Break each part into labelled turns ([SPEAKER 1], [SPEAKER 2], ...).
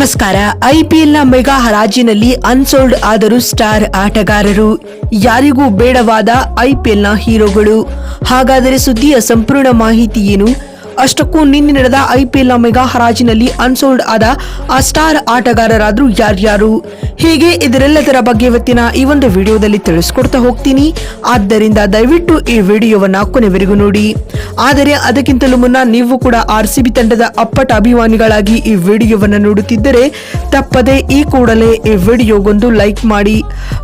[SPEAKER 1] ನಮಸ್ಕಾರ. ಐಪಿಎಲ್ನ ಮೆಗಾ ಹರಾಜಿನಲ್ಲಿ ಅನ್ಸೋಲ್ಡ್ ಆದರೂ ಸ್ಟಾರ್ ಆಟಗಾರರು. ಯಾರಿಗೂ ಬೇಡವಾದ ಐಪಿಎಲ್ನ ಹೀರೋಗಳು. ಹಾಗಾದರೆ ಸುದ್ದಿಯ ಸಂಪೂರ್ಣ ಮಾಹಿತಿ ಏನು? ಅಷ್ಟಕ್ಕೂ ನಿನ್ನೆ ನಡೆದ ಐಪಿಎಲ್ನ ಮೆಗಾ ಹರಾಜಿನಲ್ಲಿ ಅನ್ಸೋಲ್ಡ್ ಆದ ಆ ಸ್ಟಾರ್ ಆಟಗಾರರಾದ್ರು ಯಾರ್ಯಾರು? ಹೀಗೆ ಇದರೆಲ್ಲದರ ಬಗ್ಗೆ ಇವತ್ತಿನ ಈ ಒಂದು ವಿಡಿಯೋದಲ್ಲಿ ತಿಳಿಸ್ಕೊಡ್ತಾ ಹೋಗ್ತೀನಿ. ಆದ್ದರಿಂದ ದಯವಿಟ್ಟು ಈ ವಿಡಿಯೋವನ್ನ ಕೊನೆವರೆಗೂ ನೋಡಿ. ಆದರೆ ಅದಕ್ಕಿಂತಲೂ ಮುನ್ನ ನೀವು ಕೂಡ ಆರ್ ಸಿ ತಂಡದ ಅಪ್ಪಟ ಅಭಿಮಾನಿಗಳಾಗಿ ಈ ವಿಡಿಯೋವನ್ನು ನೋಡುತ್ತಿದ್ದರೆ ತಪ್ಪದೆ ಈ ಕೂಡಲೇ ಈ ವಿಡಿಯೋಗೊಂದು ಲೈಕ್ ಮಾಡಿ.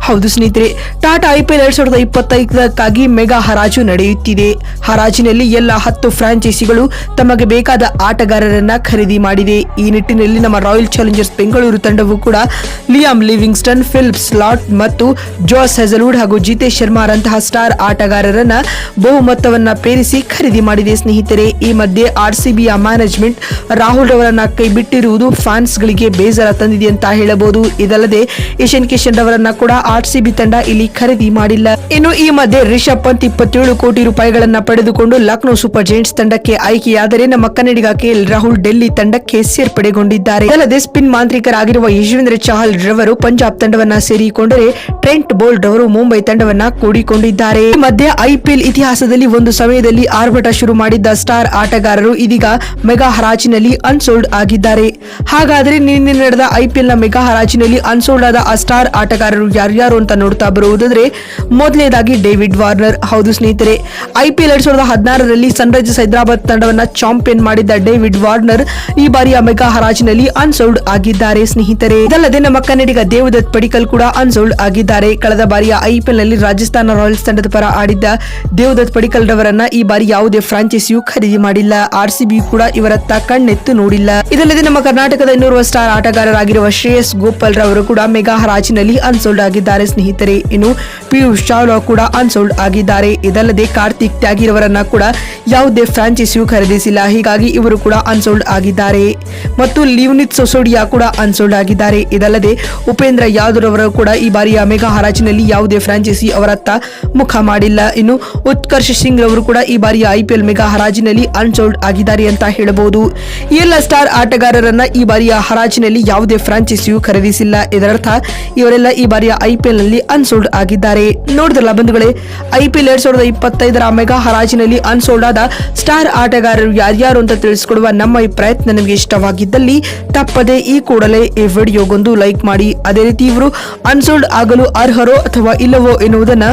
[SPEAKER 1] ಹೌದು ಸ್ನೇಹಿತರೆ, ಟಾಟಾ ಐಪಿಎಲ್ ಎರಡ್ ಸಾವಿರದ ಇಪ್ಪತ್ತೈದಕ್ಕಾಗಿ ಮೆಗಾ ಹರಾಜು ನಡೆಯುತ್ತಿದೆ. ಹರಾಜಿನಲ್ಲಿ ಎಲ್ಲ ಹತ್ತು ಫ್ರಾಂಚೈಸಿಗಳು ತಮಗೆ ಬೇಕಾದ ಆಟಗಾರರನ್ನ ಖರೀದಿ ಮಾಡಿದೆ. ಈ ನಿಟ್ಟಿನಲ್ಲಿ ನಮ್ಮ ರಾಯಲ್ ಚಾಲೆಂಜರ್ಸ್ ಬೆಂಗಳೂರು ತಂಡವು ಕೂಡ ಲಿಯಾಮ್ ಲಿವಿಂಗ್ಸ್ಟನ್ ಫಿಲಿಪ್ ಸ್ಲಾಟ್ ಮತ್ತು ಜೋಸ್ ಹೆಜಲ್ವುಡ್ ಹಾಗೂ ಜಿತೇಶ್ ಶರ್ಮಾರಂತಹ ಸ್ಟಾರ್ ಆಟಗಾರರನ್ನ ಬಹುಮತವನ್ನ ಪೇರಿಸಿ ಖರೀದಿ ಮಾಡಿದೆ ಸ್ನೇಹಿತರೆ. ಈ ಮಧ್ಯೆ ಆರ್ಸಿಬಿಯ ಮ್ಯಾನೇಜ್ಮೆಂಟ್ ರಾಹುಲ್ ರವರನ್ನ ಕೈಬಿಟ್ಟಿರುವುದು ಫ್ಯಾನ್ಸ್ ಗಳಿಗೆ ಬೇಜಾರ ತಂದಿದೆ ಅಂತ ಹೇಳಬಹುದು. ಇದಲ್ಲದೆ ಏಷ್ಯನ್ ಕಿಶನ್ ರವರನ್ನ ಕೂಡ ಆರ್ಸಿಬಿ ತಂಡ ಇಲ್ಲಿ ಖರೀದಿ ಮಾಡಿಲ್ಲ. ಇನ್ನು ಈ ಮಧ್ಯೆ ರಿಷಬ್ ಪಂತ್ ಇಪ್ಪತ್ತೇಳು ಕೋಟಿ ರೂಪಾಯಿಗಳನ್ನ ಪಡೆದುಕೊಂಡು ಲಕ್ನೋ ಸೂಪರ್ ಜೈಂಟ್ಸ್ ತಂಡಕ್ಕೆ ಆಯ್ಕೆಯಾದರೆ ನಮ್ಮ ಕನ್ನಡಿಗ ಕೆಎಲ್ ರಾಹುಲ್ ಡೆಲ್ಲಿ ತಂಡಕ್ಕೆ ಸೇರ್ಪಡೆಗೊಂಡಿದ್ದಾರೆ. ಅಲ್ಲದೆ ಸ್ಪಿನ್ ಮಾಂತ್ರಿಕರಾಗಿರುವ ಯಶವೇಂದ್ರ ಚಹಲ್ ರವರು ಪಂಜಾಬ್ ತಂಡವನ್ನ ಸೇರಿಕೊಂಡರೆ ಟ್ರೆಂಟ್ ಬೋಲ್ಡ್ ಅವರು ಮುಂಬೈ ತಂಡವನ್ನ ಕೂಡಿಕೊಂಡಿದ್ದಾರೆ. ಈ ಮಧ್ಯೆ ಐಪಿಎಲ್ ಇತಿಹಾಸದಲ್ಲಿ ಒಂದು ಸಮಯದಲ್ಲಿ ಆರ್ಭಟ ಶುರು ಮಾಡಿದ್ದ ಸ್ಟಾರ್ ಆಟಗಾರರು ಇದೀಗ ಮೆಗಾ ಹರಾಜಿನಲ್ಲಿ ಅನ್ಸೋಲ್ಡ್ ಆಗಿದ್ದಾರೆ. ಹಾಗಾದರೆ ನಿನ್ನೆ ನಡೆದ ಐಪಿಎಲ್ನ ಮೆಗಾ ಹರಾಜಿನಲ್ಲಿ ಅನ್ಸೋಲ್ಡ್ ಆದ ಆ ಸ್ಟಾರ್ ಆಟಗಾರರು ಯಾರ್ಯಾರು ಅಂತ ನೋಡ್ತಾ ಬರುವುದಾದ್ರೆ ಮೊದಲನೇದಾಗಿ ಡೇವಿಡ್ ವಾರ್ನರ್. ಹೌದು ಸ್ನೇಹಿತರೆ ಐಪಿಎಲ್ ಎರಡ್ ಸಾವಿರದ ಹದಿನಾರರಲ್ಲಿ ಸನ್ರೈಸರ್ಸ್ ಹೈದರಾಬಾದ್ ತಂಡವನ್ನ ಚಾಂಪಿಯನ್ ಮಾಡಿದ್ದ ಡೇವಿಡ್ ವಾರ್ನರ್ ಈ ಬಾರಿಯ ಮೆಗಾ ಹರಾಜಿನಲ್ಲಿ ಅನ್ಸೋಲ್ಡ್ ಆಗಿದ್ದಾರೆ ಸ್ನೇಹಿತರೆ. ಇದಲ್ಲದೆ ನಮ್ಮ ಕನ್ನಡಿಗ ದೇವದತ್ ಪಡಿಕಲ್ ಕೂಡ ಅನ್ಸೋಲ್ಡ್ ಆಗಿದ್ದಾರೆ. ಕಳೆದ ಬಾರಿಯ ಐಪಿಎಲ್ನಲ್ಲಿ ರಾಜಸ್ಥಾನ ರಾಯಲ್ಸ್ ತಂಡದ ಪರ ಆಡಿದ್ದ ದೇವದತ್ ಪಡಿಕಲ್ ರವರನ್ನ ಈ ಬಾರಿ ಯಾವುದೇ ಫ್ರಾಂಚೈಸಿಯು ಖರೀದಿ ಮಾಡಿಲ್ಲ. ಆರ್ಸಿಬಿ ಕೂಡ ಇವರತ್ತ ಕಣ್ಣೆತ್ತು ನೋಡಿಲ್ಲ. ಇದಲ್ಲದೆ ನಮ್ಮ ಕರ್ನಾಟಕದ ಇನ್ನೋರ್ವ ಸ್ಟಾರ್ ಆಟಗಾರರಾಗಿರುವ ಶ್ರೇಯಸ್ ಗೋಪಾಲ್ ರವರು ಕೂಡ ಮೆಗಾ ಹರಾಜಿನಲ್ಲಿ ಅನ್ಸೋಲ್ಡ್ ಆಗಿದ್ದಾರೆ ಸ್ನೇಹಿತರೆ. ಇನ್ನು ಪಿಯೂಷ್ ಚಾವ್ಲಾ ಕೂಡ ಅನ್ಸೋಲ್ಡ್ ಆಗಿದ್ದಾರೆ. ಇದಲ್ಲದೆ ಕಾರ್ತಿಕ್ ತ್ಯಾಗಿರವರನ್ನ ಕೂಡ ಯಾವುದೇ ಫ್ರಾಂಚೈಸಿಯು ಖರೀದಿಸಿಲ್ಲ. ಹೀಗಾಗಿ ಇವರು ಕೂಡ ಅನ್ಸೋಲ್ಡ್ ಆಗಿದ್ದಾರೆ. ಮತ್ತು ಲಿವ್ನಿತ್ ಸೊಸೋಡಿಯಾ ಕೂಡ ಅನ್ಸೋಲ್ಡ್ ಆಗಿದ್ದಾರೆ. ಇದಲ್ಲದೆ ಉಪೇಂದ್ರ ಯಾದವ್ ಅವರು ಕೂಡ ಈ ಬಾರಿಯ ಮೆಗಾ ಹರಾಜಿನಲ್ಲಿ ಯಾವುದೇ ಫ್ರಾಂಚೈಸಿ ಅವರತ್ತ ಮುಖ ಮಾಡಿಲ್ಲ. ಇನ್ನು ಉತ್ಕರ್ಷ್ ಸಿಂಗ್ ರವರು ಕೂಡ ಈ ಬಾರಿಯ ಐಪಿಎಲ್ ಮೆಗಾ ಹರಾಜಿನಲ್ಲಿ ಅನ್ಸೋಲ್ಡ್ ಆಗಿದ್ದಾರೆ ಅಂತ ಹೇಳಬಹುದು. ಎಲ್ಲ ಸ್ಟಾರ್ ಆಟಗಾರರನ್ನ ಈ ಬಾರಿಯ ಹರಾಜಿನಲ್ಲಿ ಯಾವುದೇ ಫ್ರಾಂಚೈಸಿಯು ಖರೀದಿಸಿಲ್ಲ. ಇದರರ್ಥ ಇವರೆಲ್ಲ ಈ ಬಾರಿಯ ಐಪಿಎಲ್ನಲ್ಲಿ ಅನ್ಸೋಲ್ಡ್ ಆಗಿದ್ದಾರೆ. ನೋಡಿದ್ರಲ್ಲ ಬಂಧುಗಳೇ ಐಪಿಎಲ್ ಎರಡ್ ಸಾವಿರದ ಇಪ್ಪತ್ತೈದರ ಮೆಗಾ ಹರಾಜಿನಲ್ಲಿ ಅನ್ಸೋಲ್ಡ್ ಆದ ಸ್ಟಾರ್ ಆಟಗಾರರು ಯಾರ್ಯಾರು ಅಂತ ತಿಳಿಸಿಕೊಡುವ ನಮ್ಮ ಈ ಪ್ರಯತ್ನ ನಿಮಗೆ ಇಷ್ಟವಾಗಿದ್ದಲ್ಲಿ ತಪ್ಪದೆ ಈ ಕೂಡಲೇ ಈ ವಿಡಿಯೋಗೊಂದು ಲೈಕ್ ಮಾಡಿ. ಅದೇ ರೀತಿ ಇವರು ಅನ್ಸೋಲ್ಡ್ ಆಗಲು ಅರ್ಹರೋ ಅಥವಾ ಇಲ್ಲವೋ ಎನ್ನುವುದನ್ನ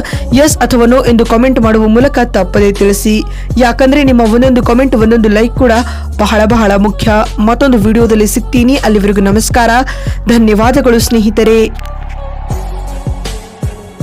[SPEAKER 1] ಎಸ್ ಅಥವಾ ನೋ ಎಂದು ಕಾಮೆಂಟ್ ಮಾಡುವ ಮೂಲಕ ತಪ್ಪದೆ ತಿಳಿಸಿ. ಯಾಕಂದ್ರೆ ನಿಮ್ಮ ಒಂದೊಂದು ಕಾಮೆಂಟ್, ಒಂದೊಂದು ಲೈಕ್ ಕೂಡ ಬಹಳ ಬಹಳ ಮುಖ್ಯ. ಮತ್ತೊಂದು ವಿಡಿಯೋದಲ್ಲಿ ಸಿಗ್ತೀನಿ. ಅಲ್ಲಿವರೆಗೂ ನಮಸ್ಕಾರ. ಧನ್ಯವಾದಗಳು ಸ್ನೇಹಿತರೆ.